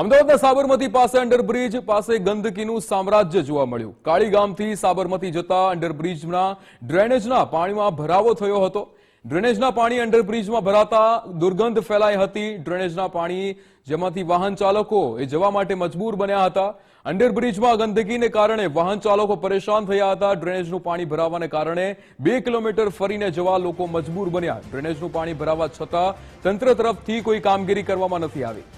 અમદાવાદના સાબરમતી પાસે અંડરબ્રિજ પાસે ગંદકીનું સામ્રાજ્ય જોવા મળ્યું. કાળી ગામથી સાબરમતી જતા અંડરબ્રિજના ડ્રેનેજના પાણીમાં ભરાવો થયો હતો. ડ્રેનેજના પાણી અંડરબ્રિજમાં ભરાતા દુર્ગંધ ફેલાઈ હતી. ડ્રેનેજના પાણી જેમાંથી વાહન ચાલકો એ જવા માટે મજબૂર બન્યા હતા. અંડરબ્રિજમાં ગંદકીને કારણે વાહન ચાલકો પરેશાન થયા હતા. ડ્રેનેજનું પાણી ભરાવાને કારણે બે કિલોમીટર ફરીને જવા લોકો મજબૂર બન્યા. ડ્રેનેજનું પાણી ભરાવા છતાં તંત્ર તરફથી કોઈ કામગીરી કરવામાં નથી આવી.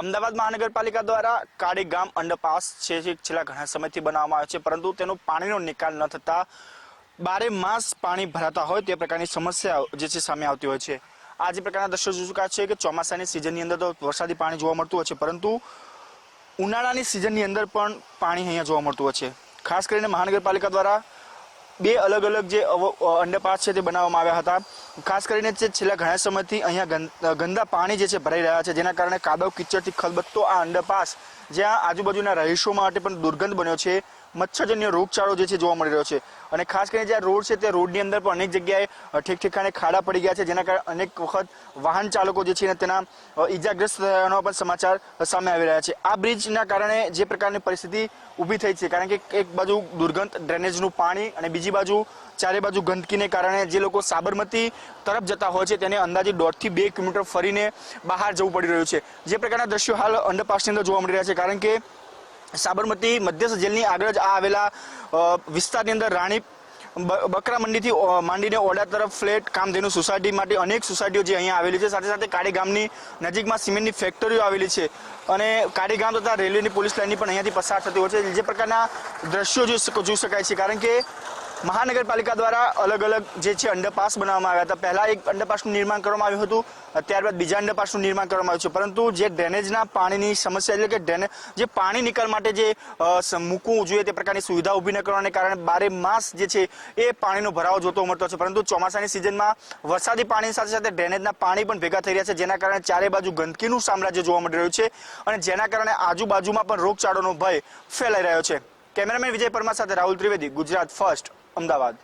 અમદાવાદ મહાનગરપાલિકા દ્વારા કાળી ગામ અંડરપાસ છે જે છેલ્લા ઘણા સમયથી બનાવવામાં આવ્યો છે, પરંતુ તેનો પાણીનો નિકાલ ન થતા બારે માસ પાણી ભરાતા હોય તે પ્રકારની સમસ્યા જે છે સામે આવતી હોય છે. આ જે પ્રકારના દ્રશ્યો જોઈ શકાય છે કે ચોમાસાની સિઝનની અંદર તો વરસાદી પાણી જોવા મળતું હોય છે, પરંતુ ઉનાળાની સિઝનની અંદર પણ પાણી અહીંયા જોવા મળતું હોય છે. ખાસ કરીને મહાનગરપાલિકા દ્વારા બે અલગ અલગ જે અંડરપાસ છે તે બનાવવામાં આવ્યા હતા. ખાસ કરીને જે છેલ્લા ઘણા સમયથી અહીંયા ગંદા પાણી જે છે ભરાઈ રહ્યા છે, જેના કારણે કાદવ, કિચડથી ખલબત્તો આ અંડરપાસ જ્યાં આજુબાજુના રહીશો માટે પણ દુર્ગંધ બન્યો છે. મચ્છરજન્ય રોગચાળો જે છે જોવા મળી રહ્યો છે. અને ખાસ કરીને જ્યાં રોડ છે તે રોડની અંદર પણ અનેક જગ્યાએ ઠેક ઠેકાણે ખાડા પડી ગયા છે, જેના કારણે અનેક વખત વાહન ચાલકો જે છે તેના ઈજાગ્રસ્ત થયાનો પણ સમાચાર સામે આવી રહ્યા છે. આ બ્રિજના કારણે જે પ્રકારની પરિસ્થિતિ ઊભી થઈ છે, કારણ કે એક બાજુ દુર્ગંધ, ડ્રેનેજનું પાણી અને બીજી બાજુ ચારે બાજુ ગંદકીને કારણે જે લોકો સાબરમતી તરફ જતા હોય છે, તેને અંદાજે દોઢથી બે કિલોમીટર ફરીને બહાર જવું પડી રહ્યું છે. જે પ્રકારના દ્રશ્યો હાલ અંડરપાસની અંદર જોવા મળી રહ્યા છે, કારણ કે સાબરમતી મધ્યસ્થ જેલની આગળ જ આ આવેલા વિસ્તારની અંદર રાણી બકરા મંડીથી માંડીને ઓડા તરફ ફ્લેટ કામધેનુ સોસાયટી માટે અનેક સોસાયટીઓ જે અહીંયા આવેલી છે. સાથે સાથે કાળી ગામની નજીકમાં સિમેન્ટની ફેક્ટરીઓ આવેલી છે અને કાળી ગામ તથા રેલવેની પોલીસ લાઇનની પણ અહીંયાથી પસાર થતી હોય છે. જે પ્રકારના દ્રશ્યો જોઈ શકાય છે. કારણ કે મહાનગરપાલિકા દ્વારા અલગ અલગ જે છે અંડરપાસ બનાવવામાં આવ્યા હતા. પહેલા એક અંડરપાસનું નિર્માણ કરવામાં આવ્યું હતું, ત્યારબાદ બીજા અંડરપાસનું નિર્માણ કરવામાં આવ્યું છે. પરંતુ જે ડ્રેનેજના પાણીની સમસ્યા એટલે કે ડ્રેનેજ જે પાણી નિકાલ માટે જે મૂકવું જોઈએ તે પ્રકારની સુવિધા ઊભી ન કરવાને કારણે બારે માસ જે છે એ પાણીનો ભરાવો જોતો મળતો છે. પરંતુ ચોમાસાની સિઝનમાં વરસાદી પાણીની સાથે સાથે ડ્રેનેજના પાણી પણ ભેગા થઈ રહ્યા છે, જેના કારણે ચારે બાજુ ગંદકીનું સામ્રાજ્ય જોવા મળી રહ્યું છે અને જેના કારણે આજુબાજુમાં પણ રોગચાળોનો ભય ફેલાઈ રહ્યો છે. કેમેરામેન વિજય પરમાર સાથે રાહુલ ત્રિવેદી, ગુજરાત ફર્સ્ટ. અમદાવાદ.